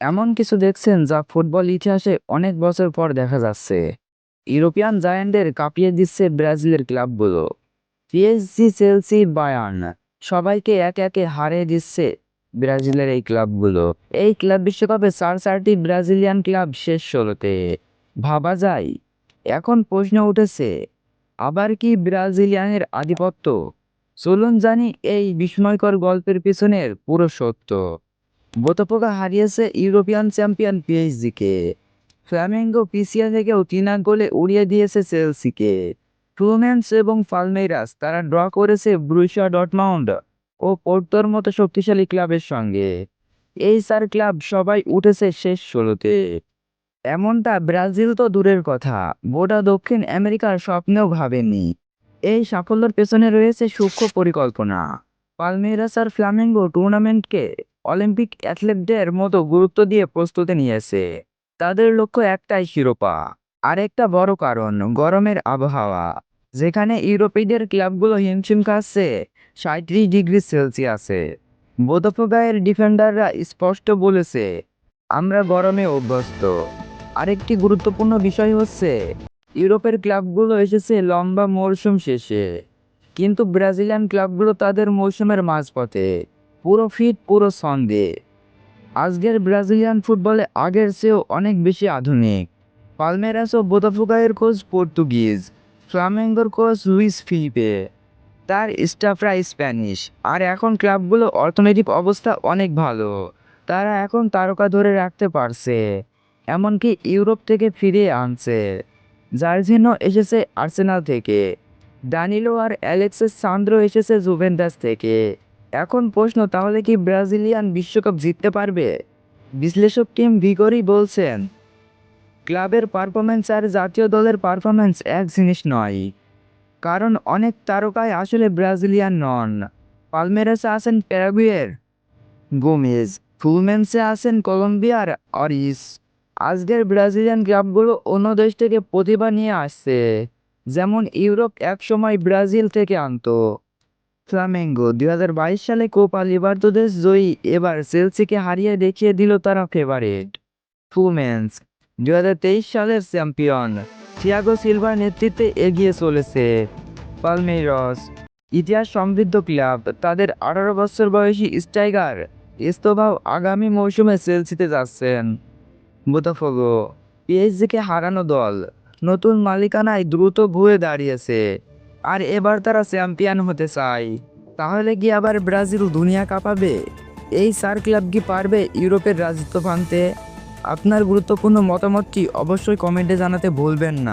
এমন কিছু দেখছেন যা ফুটবল ইতিহাসে অনেক বছর পর দেখা যাচ্ছে। ইউরোপিয়ান জায়ান্টদের কাঁপিয়ে দিচ্ছে ব্রাজিলের ক্লাবগুলো। পিএসজি চেলসি বায়ার্ন সবাইকে একে একে হারিয়ে দিচ্ছে ব্রাজিলের এই ক্লাবগুলো। এই ক্লাব বিশ্বকাপে চার চারটি ব্রাজিলিয়ান ক্লাব শেষ ষোলোতে। ভাবা যায়, এখন প্রশ্ন উঠেছে, আবার কি ব্রাজিলিয়ানের আধিপত্য? চলুন জানি এই বিস্ময়কর গল্পের পিছনের পুরো সত্য। বোতাফোগা হারিয়েছে ইউরোপিয়ান চ্যাম্পিয়ন পিএইচজিকে ফ্ল্যামেঙ্গো পিসিয়া থেকেও তিন গোলে উড়িয়ে দিয়েছে চেলসিকে। ফ্লুমেন্স এবং ফালমেইরাস, তারা ড্র করেছে ব্রুশিয়া ডটমাউন্ড ও পোর্টোর মতো শক্তিশালী ক্লাবের সঙ্গে। এই চার ক্লাব সবাই উঠেছে শেষ ষোলোতে। এমনটা ব্রাজিল তো দূরের কথা, গোটা দক্ষিণ আমেরিকার স্বপ্নেও ভাবেনি এই সাফল্যের পেছনে রয়েছে সূক্ষ্ম পরিকল্পনা। পালমেরাস আর ফ্লামেঙ্গো টুর্নামেন্টকে অলিম্পিক অ্যাথলেটদের মতো গুরুত্ব দিয়ে প্রস্তুতি নিয়েছে তাদের লক্ষ্য একটাই শিরোপা। আরেকটা বড় কারণ, গরমের আবহাওয়া। যেখানে ইউরোপীয়দের ক্লাবগুলো হিমশিম খাচ্ছে সাঁত্রিশ ডিগ্রি সেলসিয়াসে বোদফোগায়ের ডিফেন্ডাররা স্পষ্ট বলেছে, আমরা গরমে অভ্যস্ত। আরেকটি গুরুত্বপূর্ণ বিষয় হচ্ছে, ইউরোপের ক্লাবগুলো এসেছে লম্বা মরশুম শেষে। কিন্তু ব্রাজিলিয়ান ক্লাবগুলো তাদের মৌসুমের মাঝপথে। পুরো ফিট পুরো ছন্দে আজকের ব্রাজিলিয়ান ফুটবলে আগের চেয়েও অনেক বেশি আধুনিক। পালমেরাস ও বোতাফুকায়ের কোচ পর্তুগিজ, ফ্লামেঙ্গোর কোচ লুইস ফিলিপে। তার স্টাফরা স্প্যানিশ, আর এখন ক্লাবগুলো অর্থনৈতিক অবস্থা অনেক ভালো। তারা এখন তারকা ধরে রাখতে পারছে, এমনকি ইউরোপ থেকে ফিরিয়ে আনছে। জার্জিনো এসেছে আর্সেনাল থেকে ডানিলো আর অ্যালেক্সেস সান্দ্রো এসেছে জুভেন্টাস থেকে। এখন প্রশ্ন, তাহলে কি ব্রাজিলিয়ান বিশ্বকাপ জিততে পারবে? বিশ্লেষক টিম ভিগরি বলছেন, ক্লাবের পারফরমেন্স আর জাতীয় দলের পারফরমেন্স এক জিনিস নয়, কারণ অনেক তারকাই আসলে ব্রাজিলিয়ান নন। পালমেরাসে আছেন প্যারাগুয়ের, গোমেজ ফুলমেন্সে আছেন কলম্বিয়ার অরিস। আজকের ব্রাজিলিয়ান ক্লাবগুলো অন্য দেশ থেকে প্রতিভা নিয়ে আসছে, যেমন ইউরোপ একসময় ব্রাজিল থেকে আনতো। ফ্লামেঙ্গো দুই হাজার বাইশ সালে কোপা লিবার্তোদেস জয়ী। এবার চেলসিকে হারিয়ে দেখিয়ে দিল তারা ফেভারিট। ফুমেন্স দুই হাজার তেইশ সালের চ্যাম্পিয়ন। থিয়াগো সিলভার নেতৃত্বে এগিয়ে চলেছে পালমেইরস। ইতিহাস সমৃদ্ধ ক্লাব। তাদের আঠারো বছর বয়সী স্ট্রাইকার ইস্তোভাও আগামী মৌসুমে চেলসিতে যাচ্ছেন। বোতাফোগো পিএইচজিকে হারানো দল। নতুন মালিকানায় দ্রুত ভুয়ে দাঁড়িয়েছে। আর এবার তারা চ্যাম্পিয়ন হতে চায়। তাহলে কি আবার ব্রাজিল দুনিয়া কাঁপাবে? এই সার ক্লাব কি পারবে ইউরোপের রাজত্ব ভাঙতে? আপনার গুরুত্বপূর্ণ মতামতটি অবশ্যই কমেন্টে জানাতে ভুলবেন না।